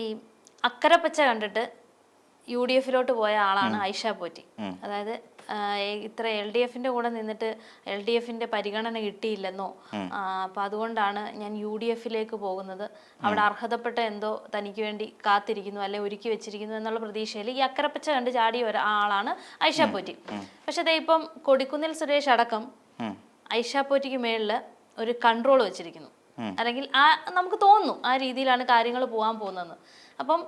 ഈ അക്കരപ്പച്ച കണ്ടിട്ട് U D എഫിലോട്ട് പോയ ആളാണ് ഐഷ പോറ്റി. അതായത് ഇത്ര എൽ ഡി എഫിന്റെ കൂടെ നിന്നിട്ട് എൽ ഡി എഫിന്റെ പരിഗണന കിട്ടിയില്ലെന്നോ? അപ്പൊ അതുകൊണ്ടാണ് ഞാൻ യു ഡി എഫിലേക്ക് പോകുന്നത്. അവിടെ അർഹതപ്പെട്ട എന്തോ തനിക്ക് വേണ്ടി കാത്തിരിക്കുന്നു അല്ലെ ഒരുക്കി വെച്ചിരിക്കുന്നു എന്നുള്ള പ്രതീക്ഷയിൽ ഈ അക്കരപ്പച്ച കണ്ട് ചാടിയ ഒരാളാണ് ആളാണ് ഐഷ പോറ്റി. പക്ഷെ ദേ ഇപ്പം കൊടിക്കുന്നിൽ സുരേഷ് അടക്കം ഐഷ പോറ്റിക്ക് മേളിൽ ഒരു കൺട്രോൾ വെച്ചിരിക്കുന്നു. അല്ലെങ്കിൽ ആ നമുക്ക് തോന്നുന്നു ആ രീതിയിലാണ് കാര്യങ്ങൾ പോകാൻ പോകുന്നത് അപ്പം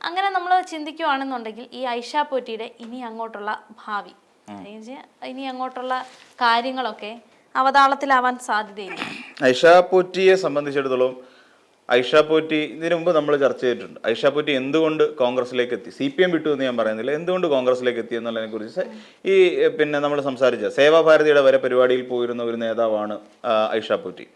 അങ്ങനെ നമ്മൾ ചിന്തിക്കുവാണെന്നുണ്ടെങ്കിൽ ഈ ഐഷ പോറ്റിയുടെ ഇനി അങ്ങോട്ടുള്ള ഭാവി ഇനി അങ്ങോട്ടുള്ള കാര്യങ്ങളൊക്കെ അവതാളത്തിലാവാൻ സാധ്യതയില്ല. ഐഷ പോറ്റിയെ സംബന്ധിച്ചിടത്തോളം ഐഷ പോറ്റി ഇതിനു മുമ്പ് നമ്മൾ ചർച്ച ചെയ്തിട്ടുണ്ട്. ഐഷ പോറ്റി എന്തുകൊണ്ട് കോൺഗ്രസിലേക്ക് എത്തി? സി പി എം വിട്ടു എന്ന് ഞാൻ പറയുന്നില്ല. എന്തുകൊണ്ട് കോൺഗ്രസിലേക്ക് എത്തി എന്നുള്ളതിനെ കുറിച്ച് ഈ പിന്നെ നമ്മൾ സംസാരിച്ച സേവാഭാരതിയുടെ വരെ പരിപാടിയിൽ പോയിരുന്ന ഒരു നേതാവാണ് ഐഷാ പോറ്റി.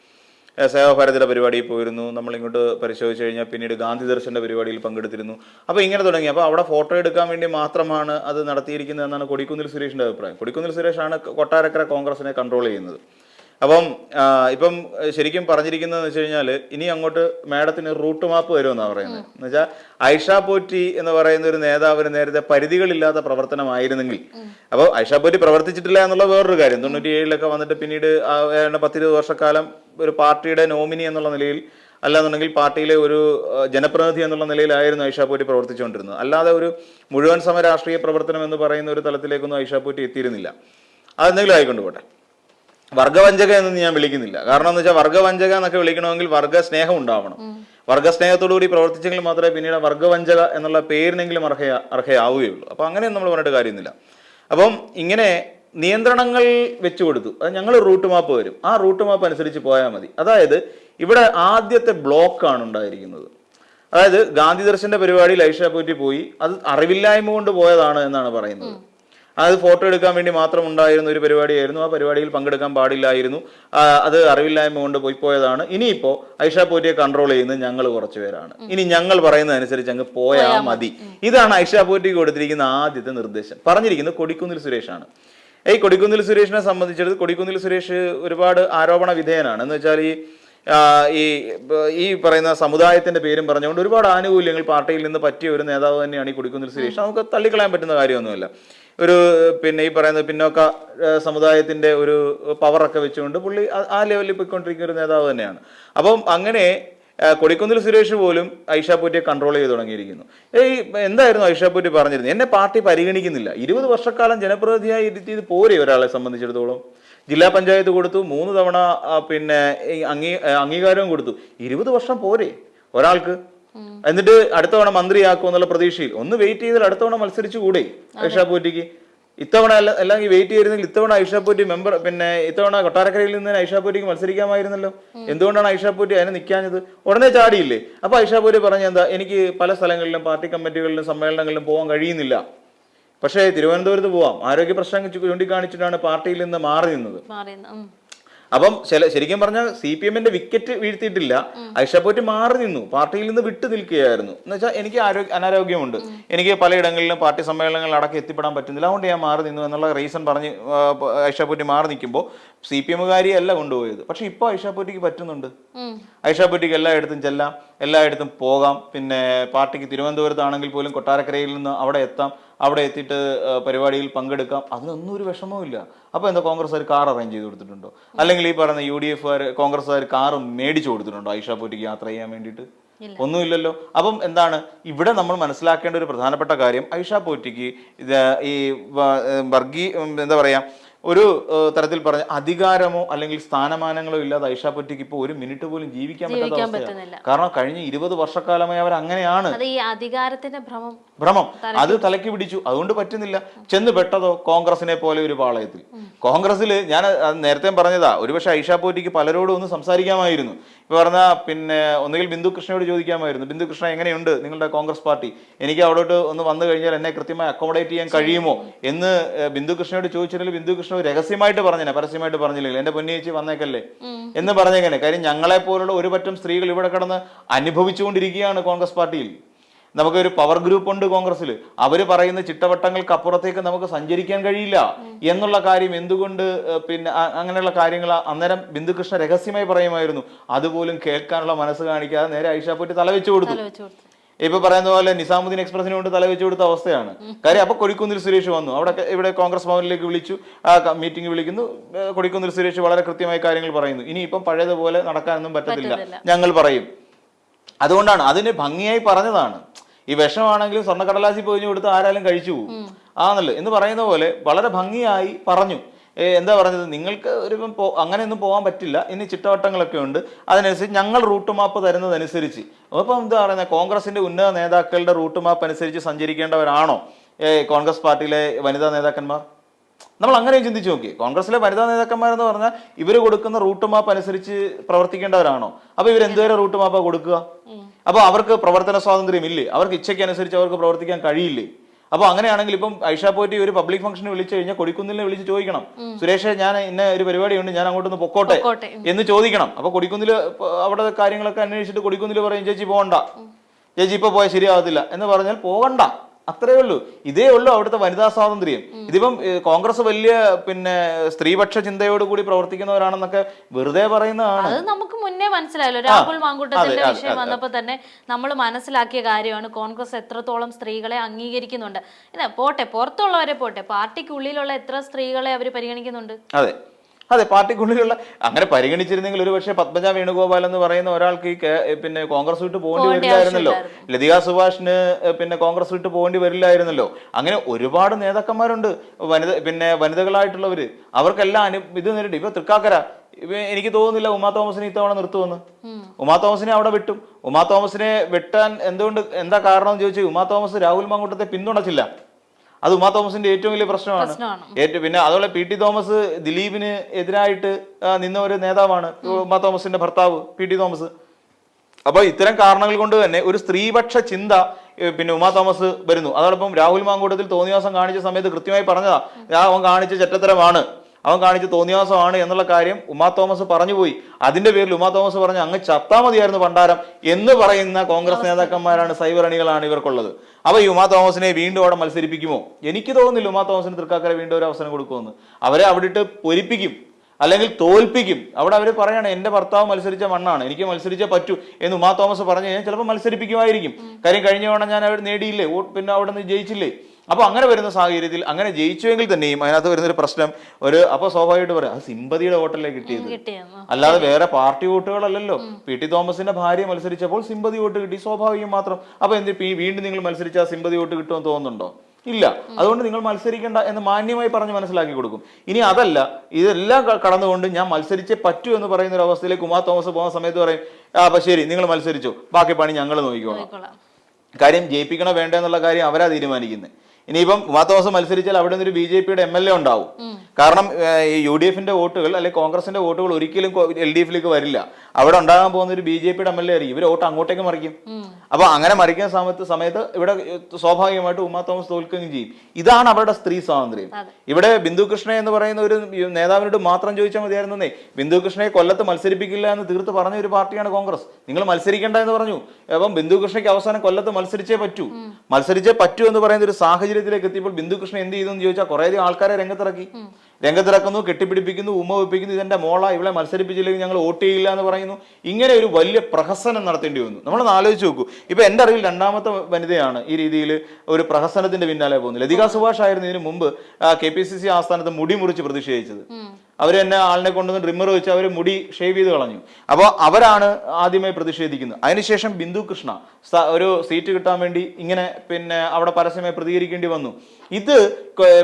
സേവാഭാരതിയുടെ പരിപാടിയിൽ പോയിരുന്നു. നമ്മൾ ഇങ്ങോട്ട് പരിശോധിച്ച് കഴിഞ്ഞാൽ പിന്നീട് ഗാന്ധി ദർശന്റെ പരിപാടിയിൽ പങ്കെടുത്തിരുന്നു. അപ്പോൾ ഇങ്ങനെ തുടങ്ങി. അപ്പോൾ അവിടെ ഫോട്ടോ എടുക്കാൻ വേണ്ടി മാത്രമാണ് അത് നടത്തിയിരിക്കുന്നത് എന്നാണ് കൊടിക്കുന്നിൽ സുരേഷിന്റെ അഭിപ്രായം. കൊടിക്കുന്നിൽ സുരേഷാണ് കൊട്ടാരക്കര കോൺഗ്രസിനെ കൺട്രോൾ ചെയ്യുന്നത്. അപ്പം ഇപ്പം ശരിക്കും പറഞ്ഞിരിക്കുന്നതെന്ന് വെച്ച് കഴിഞ്ഞാൽ ഇനി അങ്ങോട്ട് മാഡത്തിന് റൂട്ട് മാപ്പ് വരുമെന്നാണ് പറയുന്നത്. എന്ന് വെച്ചാൽ ഐഷ പോറ്റി എന്ന് പറയുന്ന ഒരു നേതാവിന് നേരത്തെ പരിധികളില്ലാത്ത പ്രവർത്തനമായിരുന്നെങ്കിൽ. അപ്പോൾ ഐഷ പോറ്റി പ്രവർത്തിച്ചിട്ടില്ല എന്നുള്ള വേറൊരു കാര്യം. തൊണ്ണൂറ്റി ഏഴിലൊക്കെ വന്നിട്ട് പിന്നീട് പത്തിരുപത് വർഷക്കാലം ഒരു പാർട്ടിയുടെ നോമിനി എന്നുള്ള നിലയിൽ അല്ലാന്നുണ്ടെങ്കിൽ പാർട്ടിയിലെ ഒരു ജനപ്രതിനിധി എന്നുള്ള നിലയിലായിരുന്നു ഐഷാപൂറ്റി പോറ്റി പ്രവർത്തിച്ചുകൊണ്ടിരുന്നത്. അല്ലാതെ ഒരു മുഴുവൻ സമയ രാഷ്ട്രീയ പ്രവർത്തനം എന്ന് പറയുന്ന ഒരു തലത്തിലേക്കൊന്നും ഐഷാപൂറ്റി പോറ്റി എത്തിയിരുന്നില്ല. അതെന്തെങ്കിലും ആയിക്കൊണ്ട് പോട്ടെ വർഗവഞ്ചക എന്ന് ഞാൻ വിളിക്കുന്നില്ല. കാരണം എന്ന് വെച്ചാൽ വർഗവഞ്ചക എന്നൊക്കെ വിളിക്കണമെങ്കിൽ വർഗസ്നേഹം ഉണ്ടാവണം. വർഗസ്നേഹത്തോടു കൂടി പ്രവർത്തിച്ചെങ്കിൽ മാത്രമേ പിന്നീട് വർഗവഞ്ചക എന്നുള്ള പേരിനെങ്കിലും അർഹയ അർഹയാവുകയുള്ളൂ. അപ്പൊ അങ്ങനെയൊന്നും നമ്മൾ പറഞ്ഞിട്ട് കാര്യമൊന്നുമില്ല. അപ്പം ഇങ്ങനെ നിയന്ത്രണങ്ങൾ വെച്ചു കൊടുത്തു. അത് ഞങ്ങൾ റൂട്ട് മാപ്പ് വരും. ആ റൂട്ട് മാപ്പ് അനുസരിച്ച് പോയാൽ മതി. അതായത് ഇവിടെ ആദ്യത്തെ ബ്ലോക്കാണ് ഉണ്ടായിരിക്കുന്നത്. അതായത് ഗാന്ധി ദർശന്റെ പരിപാടിയിൽ ഐഷ പോറ്റി പോയി. അത് അറിവില്ലായ്മ കൊണ്ട് പോയതാണ് എന്നാണ് പറയുന്നത്. അത് ഫോട്ടോ എടുക്കാൻ വേണ്ടി മാത്രം ഉണ്ടായിരുന്ന ഒരു പരിപാടിയായിരുന്നു. ആ പരിപാടിയിൽ പങ്കെടുക്കാൻ പാടില്ലായിരുന്നു. അത് അറിവില്ലായ്മ കൊണ്ട് പോയി പോയതാണ്. ഇനിയിപ്പോ ഐഷാ പൂരിയെ കൺട്രോൾ ചെയ്യുന്നത് ഞങ്ങൾ കുറച്ചു പേരാണ്. ഇനി ഞങ്ങൾ പറയുന്നതനുസരിച്ച് അങ്ങ് പോയാൽ മതി. ഇതാണ് ഐഷാ പൂരിക്ക് കൊടുത്തിരിക്കുന്ന ആദ്യത്തെ നിർദ്ദേശം. പറഞ്ഞിരിക്കുന്നത് കൊടിക്കുന്നിൽ സുരേഷാണ്. ഈ കൊടിക്കുന്നിൽ സുരേഷിനെ സംബന്ധിച്ചത് കൊടിക്കുന്നിൽ സുരേഷ് ഒരുപാട് ആരോപണ വിധേയനാണ്. എന്ന് വെച്ചാൽ ഈ ഈ ഈ പറയുന്ന സമുദായത്തിന്റെ പേരും പറഞ്ഞുകൊണ്ട് ഒരുപാട് ആനുകൂല്യങ്ങൾ പാർട്ടിയിൽ നിന്ന് പറ്റിയ ഒരു നേതാവ് തന്നെയാണ് ഈ കൊടിക്കുന്നിൽ സുരേഷ്. നമുക്ക് തള്ളിക്കളയാൻ പറ്റുന്ന കാര്യമൊന്നുമല്ല. ഒരു പിന്നെ ഈ പറയുന്ന പിന്നോക്ക സമുദായത്തിന്റെ ഒരു പവറൊക്കെ വെച്ചുകൊണ്ട് പുള്ളി ആ- ലെവലിൽ പോയിക്കൊണ്ടിരിക്കുന്ന ഒരു നേതാവ് തന്നെയാണ്. അപ്പം അങ്ങനെ കൊടിക്കുന്നിൽ സുരേഷ് പോലും ഐഷാപൂറ്റിയെ കൺട്രോൾ ചെയ്ത് തുടങ്ങിയിരിക്കുന്നു. ഈ എന്തായിരുന്നു ഐഷാപൂറ്റി പോറ്റി പറഞ്ഞിരുന്നത്? എന്നെ പാർട്ടി പരിഗണിക്കുന്നില്ല. ഇരുപത് വർഷക്കാലം ജനപ്രതിനിധിയായി ഇരുത്തിയത് പോരെ ഒരാളെ സംബന്ധിച്ചിടത്തോളം. ജില്ലാ പഞ്ചായത്ത് കൊടുത്തു മൂന്ന് തവണ പിന്നെ അംഗീ അംഗീകാരവും കൊടുത്തു. ഇരുപത് വർഷം പോരെ ഒരാൾക്ക്? എന്നിട്ട് അടുത്ത തവണ മന്ത്രിയാക്കും എന്നുള്ള പ്രതീക്ഷയിൽ. ഒന്ന് വെയിറ്റ് ചെയ്താൽ അടുത്ത തവണ മത്സരിച്ചു കൂടെ ഐഷ പോറ്റിക്ക്. ഇത്തവണ അല്ല അല്ലെങ്കിൽ വെയിറ്റ് ചെയ്തിരുന്നെങ്കിൽ ഇത്തവണ ഐഷാ പൂറ്റി മെമ്പർ പിന്നെ ഇത്തവണ കൊട്ടാരക്കരയിൽ നിന്ന് ഐഷാ പോറ്റിക്ക് മത്സരിക്കാമായിരുന്നല്ലോ. എന്തുകൊണ്ടാണ് ഐഷാ പൂറ്റി അതിന് നിൽക്കാഞ്ഞത് ഉടനെ ചാടിയില്ലേ? അപ്പൊ ഐഷാ പോറ്റി പറഞ്ഞ എന്താ എനിക്ക് പല സ്ഥലങ്ങളിലും പാർട്ടി കമ്മിറ്റികളിലും സമ്മേളനങ്ങളിലും പോകാൻ കഴിയുന്നില്ല. പക്ഷേ തിരുവനന്തപുരത്ത് പോവാം. ആരോഗ്യ പ്രശ്നം ചൂണ്ടിക്കാണിച്ചിട്ടാണ് പാർട്ടിയിൽ നിന്ന് മാറി നിന്നത്. അപ്പം ചില ശരിക്കും പറഞ്ഞാൽ സി പി എമ്മിന്റെ വിക്കറ്റ് വീഴ്ത്തിയിട്ടില്ല. ഐഷപ്പോറ്റ് മാറി നിന്നു. പാർട്ടിയിൽ നിന്ന് വിട്ടു നിൽക്കുകയായിരുന്നു. എന്ന് വെച്ചാൽ എനിക്ക് ആരോഗ്യ അനാരോഗ്യമുണ്ട്. എനിക്ക് പലയിടങ്ങളിലും പാർട്ടി സമ്മേളനങ്ങൾ അടക്കം എത്തിപ്പെടാൻ പറ്റുന്നില്ല. അതുകൊണ്ട് ഞാൻ മാറി നിന്നു എന്നുള്ള റീസൺ പറഞ്ഞ് ഐഷാപ്പോറ്റി മാറി നിൽക്കുമ്പോൾ സി പി എമ്മുകാരി അല്ല കൊണ്ടുപോയത്. പക്ഷെ ഇപ്പോൾ ഐഷാപ്പോറ്റിക്ക് പറ്റുന്നുണ്ട്. ഉം. ഐഷാപ്പോറ്റിക്ക് എല്ലായിടത്തും ചെല്ലാം. എല്ലായിടത്തും പോകാം. പിന്നെ പാർട്ടിക്ക് തിരുവനന്തപുരത്താണെങ്കിൽ പോലും കൊട്ടാരക്കരയിൽ നിന്ന് അവിടെ എത്താം. അവിടെ എത്തിയിട്ട് പരിപാടിയിൽ പങ്കെടുക്കാം. അതിനൊന്നും ഒരു വിഷമവും അപ്പോൾ അപ്പൊ എന്താ കോൺഗ്രസ്സുകാർ കാർ അറേഞ്ച് ചെയ്ത് കൊടുത്തിട്ടുണ്ടോ? അല്ലെങ്കിൽ ഈ പറയുന്ന യു ഡി എഫ് കോൺഗ്രസ്സുകാർ കാർ മേടിച്ചു കൊടുത്തിട്ടുണ്ടോ? ഐഷാപ്പോറ്റിക്ക് യാത്ര ചെയ്യാൻ വേണ്ടിയിട്ട്? ഒന്നുമില്ലല്ലോ. അപ്പം എന്താണ്? ഇവിടെ നമ്മൾ മനസ്സിലാക്കേണ്ട ഒരു പ്രധാനപ്പെട്ട കാര്യം ഐഷ പോറ്റിക്ക് ഈ വർഗീ എന്താ പറയാ ഒരു തരത്തിൽ പറഞ്ഞ അധികാരമോ അല്ലെങ്കിൽ സ്ഥാനമാനങ്ങളോ ഇല്ലാതെ ഐഷ പൊറ്റിക്ക് ഇപ്പോൾ ഒരു മിനിറ്റ് പോലും ജീവിക്കാൻ പറ്റാത്ത അവസ്ഥയാണ് കാരണം കഴിഞ്ഞ ഇരുപത് വർഷക്കാലമായി അവർ അങ്ങനെയാണ് ഈ അധികാരത്തിന്റെ ഭ്രമം ഭ്രമം. അത് തലയ്ക്ക് പിടിച്ചു. അതുകൊണ്ട് പറ്റുന്നില്ല. ചെന്ന് പെട്ടതോ കോൺഗ്രസിനെ പോലെ ഒരു പാളയത്തിൽ. കോൺഗ്രസിൽ ഞാൻ നേരത്തെ പറഞ്ഞതാ. ഒരുപക്ഷെ ഐഷാ പോറ്റിക്ക് പലരോടും ഒന്ന് സംസാരിക്കാമായിരുന്നു. ഇപ്പൊ പറഞ്ഞ പിന്നെ ഒന്നുകിൽ ബിന്ദു കൃഷ്ണയോട് ചോദിക്കാമായിരുന്നു. ബിന്ദു കൃഷ്ണ എങ്ങനെയുണ്ട് നിങ്ങളുടെ കോൺഗ്രസ് പാർട്ടി? എനിക്ക് അവിടോട്ട് ഒന്ന് വന്നു കഴിഞ്ഞാൽ എന്നെ കൃത്യമായി അക്കോമഡേറ്റ് ചെയ്യാൻ കഴിയുമോ? എന്ന് ബിന്ദു കൃഷ്ണയോട് ചോദിച്ചിട്ടുണ്ടെങ്കിൽ ബിന്ദു കൃഷ്ണ രഹസ്യമായിട്ട് പറഞ്ഞേ പരസ്യമായിട്ട് പറഞ്ഞില്ലെങ്കിൽ എന്റെ പൊന്നിയേച്ചി വന്നേക്കല്ലേ? എന്ന് പറഞ്ഞേക്കനെ കാര്യം ഞങ്ങളെ പോലുള്ള ഒരു പറ്റം സ്ത്രീകൾ ഇവിടെ കടന്ന് അനുഭവിച്ചുകൊണ്ടിരിക്കുകയാണ് കോൺഗ്രസ് പാർട്ടിയിൽ. നമുക്കൊരു പവർ ഗ്രൂപ്പ് ഉണ്ട് കോൺഗ്രസ്സിൽ അവർ പറയുന്ന ചിട്ടവട്ടങ്ങൾക്ക് അപ്പുറത്തേക്ക് നമുക്ക് സഞ്ചരിക്കാൻ കഴിയില്ല എന്നുള്ള കാര്യം എന്തുകൊണ്ട് പിന്നെ അങ്ങനെയുള്ള കാര്യങ്ങൾ അന്നേരം ബിന്ദുകൃഷ്ണ രഹസ്യമായി പറയുമായിരുന്നു. അതുപോലും കേൾക്കാനുള്ള മനസ്സ് കാണിക്കാതെ നേരെ ഐഷാപ്പറ്റി തലവെച്ചു കൊടുത്തു. ഇപ്പൊ പറയുന്ന പോലെ നിസാമുദ്ദീൻ എക്സ്പ്രസിന് കൊണ്ട് തലവെച്ചു കൊടുത്ത അവസ്ഥയാണ്. കാര്യം അപ്പൊ കൊടിക്കുന്നിൽ സുരേഷ് വന്നു. അവിടെ ഇവിടെ കോൺഗ്രസ് ഭവനിലേക്ക് വിളിച്ചു. ആ മീറ്റിംഗ് വിളിക്കുന്നു. കൊടിക്കുന്നിൽ സുരേഷ് വളരെ കൃത്യമായ കാര്യങ്ങൾ പറയുന്നു. ഇനി ഇപ്പം പഴയതുപോലെ നടക്കാനൊന്നും പറ്റത്തില്ല. ഞങ്ങൾ പറയും. അതുകൊണ്ടാണ് അതിന് ഭംഗിയായി പറഞ്ഞതാണ്. ഈ വിഷമാണെങ്കിലും സ്വർണക്കടലാസി പൊതിഞ്ഞു കൊടുത്ത് ആരാലും കഴിച്ചു പോകും. ആണല്ലോ. എന്ന് പറയുന്ന പോലെ വളരെ ഭംഗിയായി പറഞ്ഞു. എന്താ പറഞ്ഞത്? നിങ്ങൾക്ക് ഒരു അങ്ങനെയൊന്നും പോകാൻ പറ്റില്ല. ഇനി ചിട്ടവട്ടങ്ങളൊക്കെ ഉണ്ട്. അതിനനുസരിച്ച് ഞങ്ങൾ റൂട്ട് മാപ്പ് തരുന്നതനുസരിച്ച്. അപ്പം എന്താ പറയുന്നത് കോൺഗ്രസിന്റെ ഉന്നത നേതാക്കളുടെ റൂട്ട് മാപ്പ് അനുസരിച്ച് സഞ്ചരിക്കേണ്ടവരാണോ? കോൺഗ്രസ് പാർട്ടിയിലെ വനിതാ നേതാക്കന്മാർ? നമ്മൾ അങ്ങനെയും ചിന്തിച്ചു നോക്കി കോൺഗ്രസിലെ വനിതാ നേതാക്കന്മാരെന്ന് പറഞ്ഞാൽ ഇവർ കൊടുക്കുന്ന റൂട്ട് മാപ്പ് അനുസരിച്ച് പ്രവർത്തിക്കേണ്ടവരാണോ? അപ്പൊ ഇവർ എന്തുവരെ റൂട്ട് മാപ്പാ കൊടുക്കുക? അപ്പൊ അവർക്ക് പ്രവർത്തന സ്വാതന്ത്ര്യം ഇല്ലേ? അവർക്ക് ഇച്ഛയ്ക്ക് അനുസരിച്ച് അവർക്ക് പ്രവർത്തിക്കാൻ കഴിയില്ലേ? അപ്പൊ അങ്ങനെയാണെങ്കിൽ ഇപ്പം ഐഷ പോറ്റി ഒരു പബ്ലിക് ഫംഗ്ഷന് വിളിച്ചു കഴിഞ്ഞാൽ കൊടിക്കുന്നിലിനെ വിളിച്ച് ചോദിക്കണം. സുരേഷ് ഞാൻ ഇന്ന ഒരു പരിപാടിയുണ്ട് ഞാൻ അങ്ങോട്ടൊന്ന് പൊക്കോട്ടെ. എന്ന് ചോദിക്കണം. അപ്പൊ കൊടിക്കുന്നിൽ അവിടെ കാര്യങ്ങളൊക്കെ അന്വേഷിച്ചിട്ട് കൊടിക്കുന്നിൽ പറയും ചേച്ചി പോകണ്ട ചേച്ചി ഇപ്പൊ പോയാൽ ശരിയാവത്തില്ല. എന്ന് പറഞ്ഞാൽ പോകണ്ട അത്രേ ഉള്ളൂ. ഇതേ ഉള്ളൂ അവിടുത്തെ വനിതാ സ്വാതന്ത്ര്യം. ഇതിപ്പം കോൺഗ്രസ് വലിയ പിന്നെ സ്ത്രീപക്ഷ ചിന്തയോട് കൂടി പ്രവർത്തിക്കുന്നവരാണെന്നൊക്കെ വെറുതെ പറയുന്നതാണ്. അത് നമുക്ക് മുന്നേ മനസ്സിലായല്ലോ. രാഹുൽ മാങ്കൂട്ടത്തിന്റെ വിഷയം വന്നപ്പോൾ വന്നപ്പോ തന്നെ നമ്മൾ മനസ്സിലാക്കിയ കാര്യമാണ് കോൺഗ്രസ് എത്രത്തോളം സ്ത്രീകളെ അംഗീകരിക്കുന്നുണ്ട്. പോട്ടെ പുറത്തുള്ളവരെ പോട്ടെ. പാർട്ടിക്കുള്ളിലുള്ള എത്ര സ്ത്രീകളെ അവർ പരിഗണിക്കുന്നുണ്ട്? അതെ. അതെ പാർട്ടിക്കുള്ളിലുള്ള അങ്ങനെ പരിഗണിച്ചിരുന്നെങ്കിൽ ഒരു പക്ഷേ പത്മജ വേണുഗോപാൽ എന്ന് പറയുന്ന ഒരാൾക്ക് ഈ പിന്നെ കോൺഗ്രസ് വിട്ട് പോകേണ്ടി വരില്ലായിരുന്നല്ലോ. ലതിക സുഭാഷിന് പിന്നെ കോൺഗ്രസ് വിട്ട് പോകേണ്ടി വരില്ലായിരുന്നല്ലോ. അങ്ങനെ ഒരുപാട് നേതാക്കന്മാരുണ്ട്. വനിത പിന്നെ വനിതകളായിട്ടുള്ളവര്. അവർക്കെല്ലാം അനു ഇത് നേരിട്ട്. ഇപ്പൊ തൃക്കാക്കര. എനിക്ക് തോന്നുന്നില്ല ഉമാ തോമസിനെ ഇത്തവണ നിർത്തുമെന്ന് ഉമാ തോമസിനെ അവിടെ വിട്ടും. ഉമാ തോമസിനെ വെട്ടാൻ എന്തുകൊണ്ട് എന്താ കാരണം എന്ന് ചോദിച്ചാൽ ഉമാ തോമസ് രാഹുൽ മാങ്കൂട്ടത്തെ പിന്തുണച്ചില്ല. അത് ഉമാ തോമസിന്റെ ഏറ്റവും വലിയ പ്രശ്നമാണ്. ഏറ്റവും പിന്നെ അതുപോലെ പി ടി തോമസ് ദിലീപിന് എതിരായിട്ട് നിന്ന ഒരു നേതാവാണ് ഉമാ തോമസിന്റെ ഭർത്താവ് പി ടി തോമസ്. അപ്പൊ ഇത്തരം കാരണങ്ങൾ കൊണ്ട് തന്നെ ഒരു സ്ത്രീപക്ഷ ചിന്ത പിന്നെ ഉമാ തോമസ് വരുന്നു. അതോടൊപ്പം രാഹുൽ മാങ്കൂട്ടത്തിൽ തോന്നിയാസം കാണിച്ച സമയത്ത് കൃത്യമായി പറഞ്ഞതാ "ഞാൻ അവൻ കാണിച്ച ചെറ്റത്തരമാണ്. അവൻ കാണിച്ച തോന്നിയാസമാണ് എന്നുള്ള കാര്യം ഉമാ തോമസ് പറഞ്ഞുപോയി അതിന്റെ പേരിൽ ഉമാ തോമസ് പറഞ്ഞു അങ്ങ് ചത്താ മതിയായിരുന്നു ഭണ്ഡാരം എന്ന് പറയുന്ന കോൺഗ്രസ് നേതാക്കന്മാരാണ് സൈബർ അണികളാണ് ഇവർക്കുള്ളത്. അപ്പൊ ഈ ഉമാ തോമസിനെ വീണ്ടും അവിടെ മത്സരിപ്പിക്കുമോ? എനിക്ക് തോന്നുന്നില്ല ഉമാ തോമസിന് തൃക്കാക്കര വീണ്ടും ഒരു അവസരം കൊടുക്കുമെന്ന്. അവരെ അവിടെ ഇട്ട് പൊരിപ്പിക്കും അല്ലെങ്കിൽ തോൽപ്പിക്കും. അവിടെ അവർ പറയാണ് എന്റെ ഭർത്താവ് മത്സരിച്ച മണ്ണാണ് എനിക്ക് മത്സരിച്ചേ പറ്റൂ എന്ന് ഉമാ തോമസ് പറഞ്ഞു കഴിഞ്ഞാൽ ചിലപ്പോൾ മത്സരിപ്പിക്കുമായിരിക്കും. കാര്യം കഴിഞ്ഞ തവണ ഞാൻ അവിടെ നേടിയില്ലേ? പിന്നെ അവിടെ നിന്ന് ജയിച്ചില്ലേ? അപ്പോൾ അങ്ങനെ വരുന്ന സാഹചര്യത്തിൽ അങ്ങനെ ജയിച്ചുവെങ്കിൽ തന്നെയും അതിനകത്ത് വരുന്നൊരു പ്രശ്നം ഒരു അപ്പോൾ സ്വാഭാവികമായിട്ട് പറയാം അത് സിമ്പതിയുടെ വോട്ടല്ലേ കിട്ടിയത്. അല്ലാതെ വേറെ പാർട്ടി വോട്ടുകളല്ലല്ലോ. പി ടി തോമസിന്റെ ഭാര്യ മത്സരിച്ചപ്പോൾ സിമ്പതി വോട്ട് കിട്ടി സ്വാഭാവികം മാത്രം. അപ്പൊ എന്ത് ഈ വീണ്ടും നിങ്ങൾ മത്സരിച്ചാൽ സിമ്പതി വോട്ട് കിട്ടുമെന്ന് തോന്നുന്നുണ്ടോ? ഇല്ല. അതുകൊണ്ട് നിങ്ങൾ മത്സരിക്കേണ്ട എന്ന് മാന്യമായി പറഞ്ഞ് മനസ്സിലാക്കി കൊടുക്കും. ഇനി അതല്ല ഇതെല്ലാം കടന്നുകൊണ്ട് ഞാൻ മത്സരിച്ചേ പറ്റൂ എന്ന് പറയുന്ന ഒരു അവസ്ഥയിലേക്ക് ഉമാ തോമസ് പോകുന്ന സമയത്ത് പറയും ആ അപ്പൊ ശരി നിങ്ങൾ മത്സരിച്ചു. ബാക്കി പണി ഞങ്ങൾ നോക്കിക്കോളാം. കാര്യം ജയിപ്പിക്കണോ വേണ്ടെന്നുള്ള കാര്യം അവരാ തീരുമാനിക്കുന്നത് ഇനിയിപ്പം ഉമാ തോമസ് മത്സരിച്ചാൽ അവിടെ നിന്നൊരു ബി ജെ പിയുടെ എം എൽ എ ഉണ്ടാവും. കാരണം ഈ യു ഡി എഫിന്റെ വോട്ടുകൾ അല്ലെങ്കിൽ കോൺഗ്രസിന്റെ വോട്ടുകൾ ഒരിക്കലും എൽ ഡി എഫിലേക്ക് വരില്ല. അവിടെ ഉണ്ടാകാൻ പോകുന്ന ഒരു ബി ജെ പിയുടെ എം എൽ എ ആയിരിക്കും. ഇവർ വോട്ട് അങ്ങോട്ടേക്ക് മറിക്കും. അപ്പൊ അങ്ങനെ മറിക്കുന്ന സമയത്ത് സമയത്ത് ഇവിടെ സ്വാഭാവികമായിട്ട് ഉമ്മ തോമസ് തോൽക്കുകയും ചെയ്യും. ഇതാണ് അവരുടെ സ്ത്രീ സ്വാതന്ത്ര്യം. ഇവിടെ ബിന്ദു കൃഷ്ണ എന്ന് പറയുന്ന ഒരു നേതാവിനോട് മാത്രം ചോദിച്ചാൽ മതിയായിരുന്നേ. ബിന്ദു കൃഷ്ണയെ കൊല്ലത്ത് മത്സരിപ്പിക്കില്ല എന്ന് തീർത്ത് പറഞ്ഞ ഒരു പാർട്ടിയാണ് കോൺഗ്രസ്. നിങ്ങൾ മത്സരിക്കേണ്ട എന്ന് പറഞ്ഞു. അപ്പം ബിന്ദു കൃഷ്ണയ്ക്ക് അവസാനം കൊല്ലത്ത് മത്സരിച്ചേ പറ്റൂ. മത്സരിച്ചേ പറ്റൂ എന്ന് പറയുന്ന ഒരു സാഹചര്യത്തിലേക്ക് എത്തിയപ്പോൾ ബിന്ദു കൃഷ്ണ എന്ത് ചെയ്തു എന്ന് ചോദിച്ചാൽ കുറേയധികം ആൾക്കാരെ രംഗത്തിറക്കി. രംഗത്തിറക്കുന്നു കെട്ടിപ്പിടിപ്പിക്കുന്നു ഉമ്മ വെപ്പിക്കുന്നു ഇതെന്റെ മോള ഇവളെ മത്സരിപ്പിച്ചില്ലെങ്കിൽ ഞങ്ങൾ വോട്ട് ചെയ്യില്ല എന്ന് പറയുന്നു. ഇങ്ങനെ ഒരു വലിയ പ്രഹസനം നടത്തേണ്ടി വന്നു. നമ്മളൊന്ന് ആലോചിച്ച് നോക്കൂ. ഇപ്പൊ എന്റെ അറിവിൽ രണ്ടാമത്തെ വനിതയാണ് ഈ രീതിയിൽ ഒരു പ്രഹസനത്തിന്റെ പിന്നാലെ പോകുന്നില്ല ലതിക സുഭാഷ് ആയിരുന്നു ഇതിനു മുമ്പ് കെ പി സി സി ആസ്ഥാനത്ത് മുടി മുറിച്ച് പ്രതിഷേധിച്ചത്. അവർ തന്നെ ആളിനെ കൊണ്ടുവന്ന് ഡ്രിമ്മർ വെച്ച് അവർ മുടി ഷേവ് ചെയ്ത് കളഞ്ഞു. അപ്പോൾ അവരാണ് ആദ്യമായി പ്രതിഷേധിക്കുന്നത്. അതിനുശേഷം ബിന്ദു കൃഷ്ണ ഒരു സീറ്റ് കിട്ടാൻ വേണ്ടി ഇങ്ങനെ പിന്നെ അവിടെ പരസ്യമായി പ്രതികരിക്കേണ്ടി വന്നു. ഇത്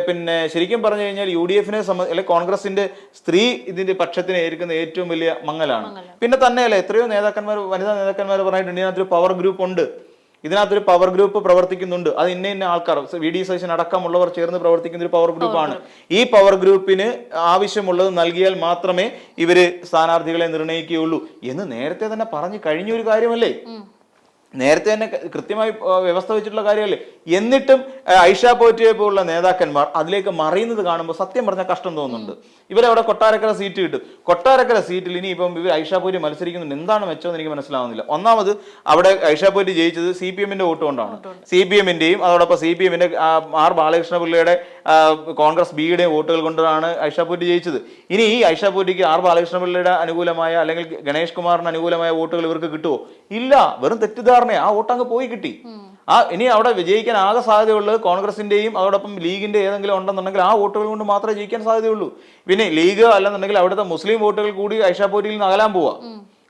പിന്നെ ശരിക്കും പറഞ്ഞു കഴിഞ്ഞാൽ യു ഡി എഫിനെ സംബന്ധിച്ച് അല്ലെ കോൺഗ്രസിന്റെ സ്ത്രീ ഇതിന്റെ പക്ഷത്തിനെ ഏൽക്കുന്ന ഏറ്റവും വലിയ മങ്ങലാണ് പിന്നെ തന്നെയല്ല എത്രയോ നേതാക്കന്മാർ വനിതാ നേതാക്കന്മാർ പറഞ്ഞിട്ടുണ്ട് ഇതിനകത്തൊരു പവർ ഗ്രൂപ്പ് ഉണ്ട്. ഇതിനകത്തൊരു പവർ ഗ്രൂപ്പ് പ്രവർത്തിക്കുന്നുണ്ട്. അത് ഇന്ന ഇന്ന ആൾക്കാർ. വി ഡി സതീശൻ അടക്കമുള്ളവർ ചേർന്ന് പ്രവർത്തിക്കുന്ന ഒരു പവർ ഗ്രൂപ്പാണ് ഈ പവർ ഗ്രൂപ്പിന് ആവശ്യമുള്ളത് നൽകിയാൽ മാത്രമേ ഇവർ സ്ഥാനാർത്ഥികളെ നിർണയിക്കുകയുള്ളൂ എന്ന് നേരത്തെ തന്നെ പറഞ്ഞു കഴിഞ്ഞ ഒരു കാര്യമല്ലേ നേരത്തെ തന്നെ കൃത്യമായി വ്യവസ്ഥ വെച്ചിട്ടുള്ള കാര്യമല്ലേ? എന്നിട്ടും ഐഷ പോറ്റിയെ പോലുള്ള നേതാക്കന്മാർ അതിലേക്ക് മറിയുന്നത് കാണുമ്പോൾ സത്യം പറഞ്ഞാൽ കഷ്ടം തോന്നുന്നുണ്ട്. ഇവരവിടെ കൊട്ടാരക്കര സീറ്റ് കിട്ടും. കൊട്ടാരക്കര സീറ്റിൽ ഇനി ഇപ്പം ഇവർ ഐഷ പോറ്റി മത്സരിക്കുന്നുണ്ട്. എന്താണ് മെച്ചമെന്ന് എനിക്ക് മനസ്സിലാവുന്നില്ല. ഒന്നാമത് അവിടെ ഐഷ പോറ്റി ജയിച്ചത് സി പി എമ്മിന്റെ വോട്ട് കൊണ്ടാണ്. സി പി എമ്മിന്റെയും അതോടൊപ്പം സി പി എമ്മിന്റെ ആർ ബാലകൃഷ്ണ പിള്ളയുടെ കോൺഗ്രസ് ബിയുടെയും വോട്ടുകൾ കൊണ്ടാണ് ഐഷ പോറ്റി ജയിച്ചത്. ഇനി ഈ ഐഷ പോറ്റിക്ക് ആർ ബാലകൃഷ്ണ പിള്ളയുടെ അനുകൂലമായ അല്ലെങ്കിൽ ഗണേഷ് കുമാറിന് അനുകൂലമായ വോട്ടുകൾ ഇവർക്ക് കിട്ടുമോ ഇല്ല. വെറും തെറ്റിദ്ധാരണ പറഞ്ഞേ ആ വോട്ട് അങ്ങ് പോയി കിട്ടി. ആ ഇനി അവിടെ വിജയിക്കാൻ ആകെ സാധ്യതയുള്ളത് കോൺഗ്രസിന്റെയും അതോടൊപ്പം ലീഗിന്റെ ഏതെങ്കിലും ഉണ്ടെന്നുണ്ടെങ്കിൽ ആ വോട്ടുകൾ കൊണ്ട് മാത്രമേ ജയിക്കാൻ സാധ്യതയുള്ളൂ. പിന്നെ ലീഗ് അല്ലെന്നുണ്ടെങ്കിൽ അവിടുത്തെ മുസ്ലിം വോട്ടുകൾ കൂടി ഐഷാപൂരിയിൽ നിന്ന് അകലാൻ പോവാ.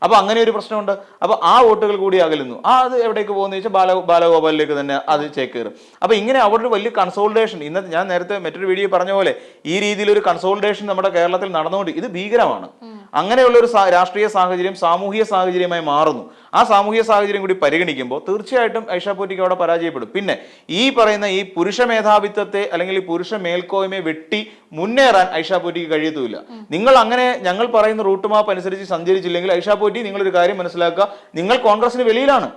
അപ്പൊ അങ്ങനെ ഒരു പ്രശ്നമുണ്ട്. അപ്പൊ ആ വോട്ടുകൾ കൂടി അകലുന്നു. ആ അത് എവിടേക്ക് പോകുന്ന വെച്ചാൽ ബാല ബാലഗോപാലിലേക്ക് തന്നെ അത് ചേക്കേറും അപ്പൊ ഇങ്ങനെ അവിടെ ഒരു വലിയ കൺസോൾട്ടേഷൻ ഇന്നത്തെ ഞാൻ നേരത്തെ മറ്റൊരു വീഡിയോ പറഞ്ഞ പോലെ ഈ രീതിയിൽ ഒരു കൺസോൾട്ടേഷൻ നമ്മുടെ കേരളത്തിൽ നടന്നുകൊണ്ട് ഇത് ഭീകരമാണ്. അങ്ങനെയുള്ള ഒരു രാഷ്ട്രീയ സാഹചര്യം സാമൂഹിക സാഹചര്യമായി മാറുന്നു. ആ സാമൂഹിക സാഹചര്യം കൂടി പരിഗണിക്കുമ്പോൾ തീർച്ചയായിട്ടും ഐഷാപോറ്റിക്ക് അവിടെ പരാജയപ്പെടും. പിന്നെ ഈ പറയുന്ന ഈ പുരുഷ മേധാവിത്വത്തെ അല്ലെങ്കിൽ ഈ പുരുഷ മേൽക്കോയ്മയെ വെട്ടി മുന്നേറാൻ ഐഷാപോറ്റിക്ക് കഴിയത്തുമില്ല. നിങ്ങൾ അങ്ങനെ ഞങ്ങൾ പറയുന്ന റൂട്ട് മാപ്പ് അനുസരിച്ച് സഞ്ചരിച്ചില്ലെങ്കിൽ ഐഷാപൂറ്റി നിങ്ങളൊരു കാര്യം മനസ്സിലാക്കുക. നിങ്ങൾ കോൺഗ്രസിന് വെളിയിലാണ്.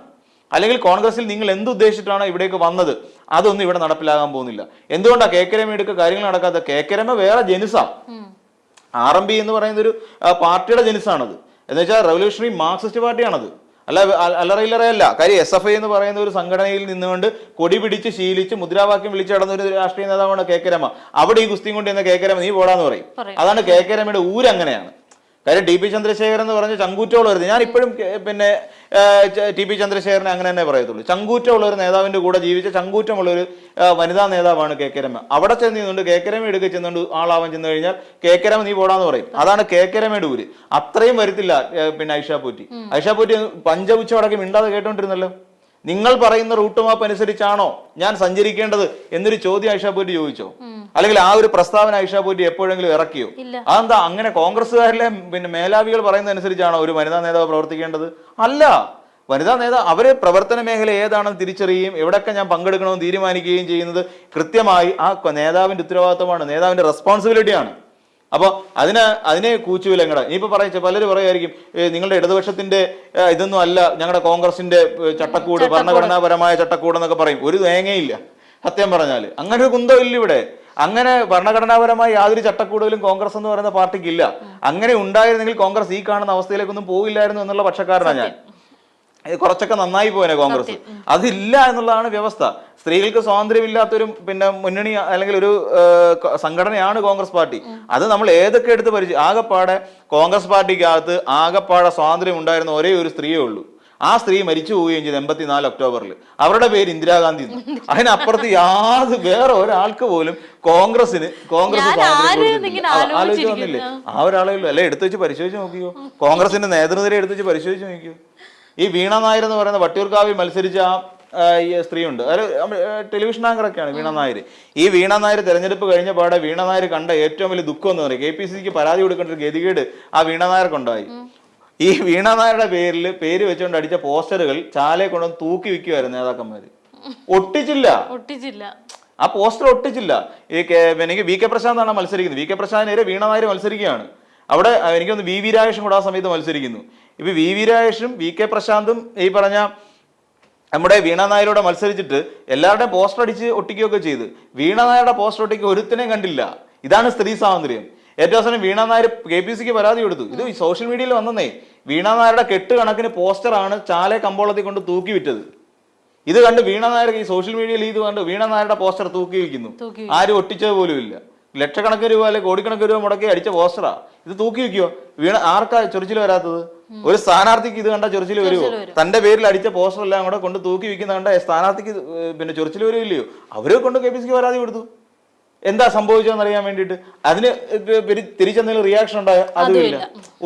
അല്ലെങ്കിൽ കോൺഗ്രസിൽ നിങ്ങൾ എന്ത് ഉദ്ദേശിച്ചിട്ടാണ് ഇവിടേക്ക് വന്നത്. അതൊന്നും ഇവിടെ നടപ്പിലാകാൻ പോകുന്നില്ല. എന്തുകൊണ്ടാണ് കേക്കരമ എടുക്കുക കാര്യങ്ങൾ നടക്കാത്ത കേക്കരമ വേറെ ജനുസാ. ആർ എം പി എന്ന് പറയുന്ന ഒരു പാർട്ടിയുടെ ജനിസാണത്. എന്ന് വെച്ചാൽ റവല്യൂഷണറി മാർക്സിസ്റ്റ് പാർട്ടിയാണത്. അല്ല അല്ലറയില്ലറയല്ല കാര്യം എസ് എഫ് ഐ എന്ന് പറയുന്ന ഒരു സംഘടനയിൽ നിന്നുകൊണ്ട് കൊടി പിടിച്ച് ശീലിച്ച് മുദ്രാവാക്യം വിളിച്ചു നടന്ന ഒരു രാഷ്ട്രീയ നേതാവാണ് കേക്കരമ അവിടെ ഈ ഗുസ്തിയും കൊണ്ട് ചെന്ന കേക്കരമ നീ പോടാന്ന് പറയും. പറയും. അതാണ് കേക്കരമയുടെ ഊര് അങ്ങനെയാണ് കാര്യം ടി പി ചന്ദ്രശേഖരൻ എന്ന് പറഞ്ഞ ചങ്കൂറ്റമുള്ളവർ ഞാൻ ഇപ്പോഴും പിന്നെ ടി പി ചന്ദ്രശേഖരനെ അങ്ങനെ തന്നെ പറയത്തുള്ളൂ. ചങ്കൂറ്റമുള്ള ഒരു നേതാവിന്റെ കൂടെ ജീവിച്ച ചങ്കൂറ്റമുള്ള ഒരു നേതാവാണ് വനിതാ നേതാവാണ് രമ. അവിടെ ചെന്ന് നിന്നുകൊണ്ട് കെ കെ രമ എടുക്കുക ചെന്നുകൊണ്ട് ആളാവാൻ ചെന്ന് കഴിഞ്ഞാൽ കെ കെ രമ നീ പോടാന്ന് പറയും. അതാണ് കെ കെ രമയുടെ ഊര്. അത്രയും വരത്തില്ല പിന്നെ ഐഷാ പൂറ്റി. ഐഷാ പൂറ്റി പഞ്ചപുച്ച അടക്കം മിണ്ടാതെ കേട്ടോണ്ടിരുന്നല്ലോ. നിങ്ങൾ പറയുന്ന റൂട്ട് മാപ്പ് അനുസരിച്ചാണോ ഞാൻ സഞ്ചരിക്കേണ്ടത് എന്നൊരു ചോദ്യം ഐഷാ പൂറ്റി ചോദിച്ചോ? അല്ലെങ്കിൽ ആ ഒരു പ്രസ്താവന ഐഷാ പൂറ്റി എപ്പോഴെങ്കിലും ഇറക്കിയോ. അതെന്താ അങ്ങനെ കോൺഗ്രസ്സുകാരിലെ പിന്നെ മേലാവികൾ പറയുന്ന അനുസരിച്ചാണോ ഒരു വനിതാ നേതാവ് പ്രവർത്തിക്കേണ്ടത്? അല്ല. വനിതാ നേതാവ് അവരെ പ്രവർത്തന മേഖല ഏതാണെന്ന് തിരിച്ചറിയുകയും എവിടെയൊക്കെ ഞാൻ പങ്കെടുക്കണമെന്ന് തീരുമാനിക്കുകയും ചെയ്യുന്നത് കൃത്യമായി ആ നേതാവിന്റെ ഉത്തരവാദിത്തമാണ് നേതാവിന്റെ റെസ്പോൺസിബിലിറ്റിയാണ് അപ്പോൾ അതിന് അതിനെ കൂച്ചുവിലങ്ങട ഇനിയിപ്പോൾ പറയിച്ച പലരും പറയുമായിരിക്കും നിങ്ങളുടെ ഇടതുപക്ഷത്തിന്റെ ഇതൊന്നും അല്ല ഞങ്ങളുടെ കോൺഗ്രസിന്റെ ചട്ടക്കൂട് ഭരണഘടനാപരമായ ചട്ടക്കൂട് എന്നൊക്കെ പറയും. ഒരു തേങ്ങയില്ല സത്യം പറഞ്ഞാൽ അങ്ങനെ ഒരു കുന്തം ഇല്ല ഇവിടെ. അങ്ങനെ ഭരണഘടനാപരമായി യാതൊരു ചട്ടക്കൂടുതലും കോൺഗ്രസ് എന്ന് പറയുന്ന പാർട്ടിക്ക് ഇല്ല അങ്ങനെ ഉണ്ടായിരുന്നെങ്കിൽ കോൺഗ്രസ് ഈ കാണുന്ന അവസ്ഥയിലേക്കൊന്നും പോകില്ലായിരുന്നു എന്നുള്ള പക്ഷക്കാരനാണ് ഞാൻ. കുറച്ചൊക്കെ നന്നായി പോയനെ കോൺഗ്രസ്. അതില്ല എന്നുള്ളതാണ് വ്യവസ്ഥ. സ്ത്രീകൾക്ക് സ്വാതന്ത്ര്യമില്ലാത്തൊരു പിന്നെ മുന്നണി അല്ലെങ്കിൽ ഒരു സംഘടനയാണ് കോൺഗ്രസ് പാർട്ടി. അത് നമ്മൾ ഏതൊക്കെ എടുത്ത് പരിചയം ആകപ്പാടെ കോൺഗ്രസ് പാർട്ടിക്കകത്ത് ആകപ്പാടെ സ്വാതന്ത്ര്യം ഉണ്ടായിരുന്ന ഒരേ ഒരു സ്ത്രീയേ ഉള്ളൂ. ആ സ്ത്രീ മരിച്ചു പോവുകയും ചെയ്തു എൺപത്തിനാല് ഒക്ടോബറിൽ അവരുടെ പേര് ഇന്ദിരാഗാന്ധി. അതിനപ്പുറത്ത് യാതൊരു വേറെ ഒരാൾക്ക് പോലും കോൺഗ്രസിന് കോൺഗ്രസ് ആലോചിച്ചു. വന്നില്ലേ? ആ ഒരാളെ അല്ലെ എടുത്തു വെച്ച് പരിശോധിച്ച് നോക്കിയോ? കോൺഗ്രസിന്റെ നേതൃനിര എടുത്തു വെച്ച് പരിശോധിച്ച് നോക്കിയോ? ഈ വീണ നായർ എന്ന് പറയുന്ന വട്ടിയൂർക്കാവിൽ മത്സരിച്ച ആ ഈ സ്ത്രീയുണ്ട്. അത് ടെലിവിഷൻ ആങ്കറൊക്കെയാണ് വീണ നായർ ഈ വീണ നായർ തെരഞ്ഞെടുപ്പ് കഴിഞ്ഞ പാടെ വീണ നായർ കണ്ട ഏറ്റവും വലിയ ദുഃഖം എന്ന് പറയും കെ പി സിക്ക് പരാതി കൊടുക്കേണ്ട ഒരു ഗതികേട് ആ വീണ നായർക്കുണ്ടായി ഈ വീണ നായരുടെ പേരിൽ പേര് വെച്ചുകൊണ്ട് അടിച്ച പോസ്റ്ററുകൾ ചാലയെ കൊണ്ടുവന്ന് തൂക്കി വിൽക്കുമായിരുന്നു നേതാക്കന്മാര്. ഒട്ടിച്ചില്ല. ഒട്ടിച്ചില്ല. ആ പോസ്റ്റർ ഒട്ടിച്ചില്ല. ഈ എനിക്ക് വി കെ പ്രശാന്താണ് മത്സരിക്കുന്നത്. വി കെ പ്രശാന്തിനെതിരെ വീണ നായർ മത്സരിക്കുകയാണ്. അവിടെ എനിക്കൊന്ന് വി വി രാജേഷും കൂടെ ആ സമയത്ത് മത്സരിക്കുന്നു. ഇപ്പൊ വി വി രാജേഷും വി കെ പ്രശാന്തും ഈ പറഞ്ഞ നമ്മുടെ വീണ നായരോടെ മത്സരിച്ചിട്ട് എല്ലാവരുടെയും പോസ്റ്റർ അടിച്ച് ഒട്ടിക്കുകയൊക്കെ ചെയ്ത്. വീണ നായരുടെ പോസ്റ്റർ ഒട്ടിക്കുക ഒരുത്തിനെയും കണ്ടില്ല. ഇതാണ് സ്ത്രീ സ്വാതന്ത്ര്യം. ഏറ്റവും അവസാനം വീണ നായർ കെ പി സിക്ക് പരാതി കൊടുത്തു. ഇത് സോഷ്യൽ മീഡിയയിൽ വന്നേ വീണ നായരുടെ കെട്ട് കണക്കിന് പോസ്റ്ററാണ് ചാലെ കമ്പോളത്തിൽ കൊണ്ട് തൂക്കി വിറ്റത്. ഇത് കണ്ട് വീണ നായർ ഈ സോഷ്യൽ മീഡിയയിൽ ഇത് കണ്ട് വീണ നായരുടെ പോസ്റ്റർ തൂക്കി വയ്ക്കുന്നു ആരും ഒട്ടിച്ചത് പോലും ഇല്ല ലക്ഷക്കണക്കിന് രൂപ അല്ലെ കോടിക്കണക്കിന് രൂപ മുടക്കി അടിച്ച പോസ്റ്ററാ. ഇത് തൂക്കി വെക്കുവോ? വീണ ആർക്കാ ചൊറിച്ചിൽ വരാത്തത്? ഒരു സ്ഥാനാർത്ഥിക്ക് ഇത് കണ്ട ചൊറിച്ചിൽ വരുമോ തന്റെ പേരിൽ അടിച്ച പോസ്റ്റർ എല്ലാം കൂടെ കൊണ്ട് തൂക്കി വെക്കുന്ന കണ്ട സ്ഥാനാർത്ഥിക്ക് പിന്നെ ചൊറിച്ചിൽ വരുമില്ലയോ അവരെ കൊണ്ട് കെ പി സിക്ക് പരാതി കൊടുത്തു. എന്താ സംഭവിച്ചതെന്ന് അറിയാൻ വേണ്ടിയിട്ട്? അതിന് തിരിച്ചെന്തെങ്കിലും റിയാക്ഷൻ ഉണ്ടായോ? അതുമില്ല.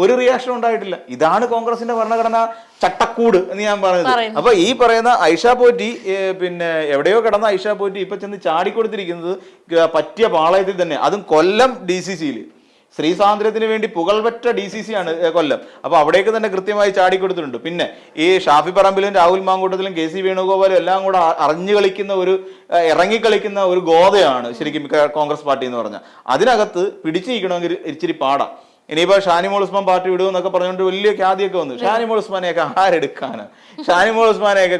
ഒരു റിയാക്ഷൻ ഉണ്ടായിട്ടില്ല. ഇതാണ് കോൺഗ്രസിന്റെ ഭരണഘടന ചട്ടക്കൂട് എന്ന് ഞാൻ പറഞ്ഞത് പറയുന്നത്. അപ്പൊ ഈ പറയുന്ന ഐഷ പോറ്റി പിന്നെ എവിടെയോ കിടന്ന ഐഷ പോറ്റി ഇപ്പൊ ചെന്ന് ചാടിക്കൊടുത്തിരിക്കുന്നത് പറ്റിയ പാളയത്തിൽ തന്നെ. അതും കൊല്ലം ഡി സി സിയിൽ സ്ത്രീ സ്വാതന്ത്ര്യത്തിന് വേണ്ടി പുകൾപെറ്റ ഡി സി സി ആണ് കൊല്ലം. അപ്പൊ അവിടേക്ക് തന്നെ കൃത്യമായി ചാടിക്കൊടുത്തിട്ടുണ്ട് പിന്നെ ഈ ഷാഫി പറമ്പിലും രാഹുൽ മാങ്കൂട്ടത്തിലും കെ സി വേണുഗോപാലും എല്ലാം കൂടെ അറിഞ്ഞു കളിക്കുന്ന ഒരു ഇറങ്ങിക്കളിക്കുന്ന ഒരു ഗോതയാണ് ശരിക്കും കോൺഗ്രസ് പാർട്ടി എന്ന് പറഞ്ഞാൽ. അതിനകത്ത് പിടിച്ചു പിടിച്ചിരിക്കണമെങ്കിൽ ഇച്ചിരി പാടാ. ഇനിയിപ്പോ ഷാനിമോൾ ഉസ്മാൻ പാർട്ടി വിടും എന്നൊക്കെ പറഞ്ഞുകൊണ്ട് വലിയ ഖ്യാതിയൊക്കെ വന്നു. ഷാനിമോൾ ഉസ്മാനെയൊക്കെ ആരെടുക്കാന്? ഷാനിമോൾ ഉസ്മാനെയൊക്കെ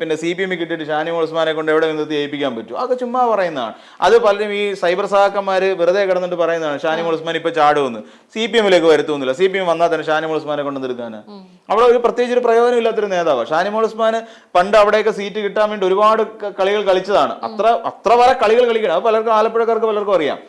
പിന്നെ സി പി എം കിട്ടിയിട്ട് ഷാനിമോൾ ഉസ്മാനെ കൊണ്ട് എവിടെ നിന്ന് ഏൽപ്പിക്കാൻ പറ്റും? അതൊക്കെ ചുമ്മാ പറയുന്നതാണ്. അത് പലരും ഈ സൈബർ സഹാക്കന്മാർ വെറുതെ കിടന്നിട്ട് പറയുന്നതാണ്. ഷാനിമോൾ ഉസ്മാൻ ഇപ്പൊ ചാടുമെന്ന് സി പി എമ്മിലേക്ക് വരുത്തുന്നില്ല. സി പി എം വന്നാൽ തന്നെ ഷാനിമോൾ ഉസ്മാനെ കൊണ്ട് നിർത്താന്. അവിടെ ഒരു പ്രത്യേകിച്ച് ഒരു പ്രയോജനം ഇല്ലാത്തൊരു നേതാവാണ് ഷാനിമോൾ ഉസ്മാന് പണ്ട് അവിടെയൊക്കെ സീറ്റ് കിട്ടാൻ വേണ്ടി ഒരുപാട് കളികൾ കളിച്ചതാണ്. അത്ര അത്ര വരെ കളികൾ കളിക്കണം. അത് പലർക്കും ആലപ്പുഴക്കാർക്ക് പലർക്കും അറിയാം.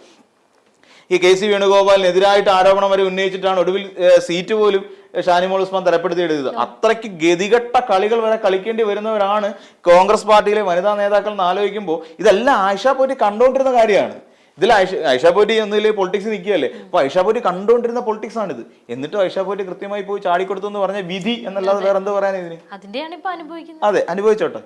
ഈ കെ സി വേണുഗോപാലിനെതിരായിട്ട് ആരോപണം വരെ ഉന്നയിച്ചിട്ടാണ് ഒടുവിൽ സീറ്റ് പോലും ഷാനിമോൾ ഉസ്മാൻ തരപ്പെടുത്തിയെടുത്തത് അത്രയ്ക്ക് ഗതികെട്ട കളികൾ വരെ കളിക്കേണ്ടി വരുന്നവരാണ് കോൺഗ്രസ് പാർട്ടിയിലെ വനിതാ നേതാക്കൾ എന്ന് ആലോചിക്കുമ്പോൾ ഇതെല്ലാം ആയിഷ പോറ്റി കണ്ടുകൊണ്ടിരുന്ന കാര്യമാണ്. ഇതിൽ ഐഷ ഐഷാപോറ്റി പോറ്റി ഒന്നിൽ പൊളിറ്റിക്സ് നിൽക്കുകയല്ലേ? അപ്പൊ ഐഷാപോറ്റി കണ്ടുകൊണ്ടിരുന്ന പൊളിറ്റിക്സ് ആണിത്. എന്നിട്ടും ഐഷാപോറ്റി കൃത്യമായി പോയി ചാടിക്കൊടുത്തു എന്ന് പറഞ്ഞ വിധി എന്നല്ലാതെ വേറെ എന്ത് പറയാൻ ഇതിന്? അതിന്റെയാണ് ഇപ്പൊ അനുഭവിക്കുന്നത്. അതെ അനുഭവിച്ചോട്ടെ.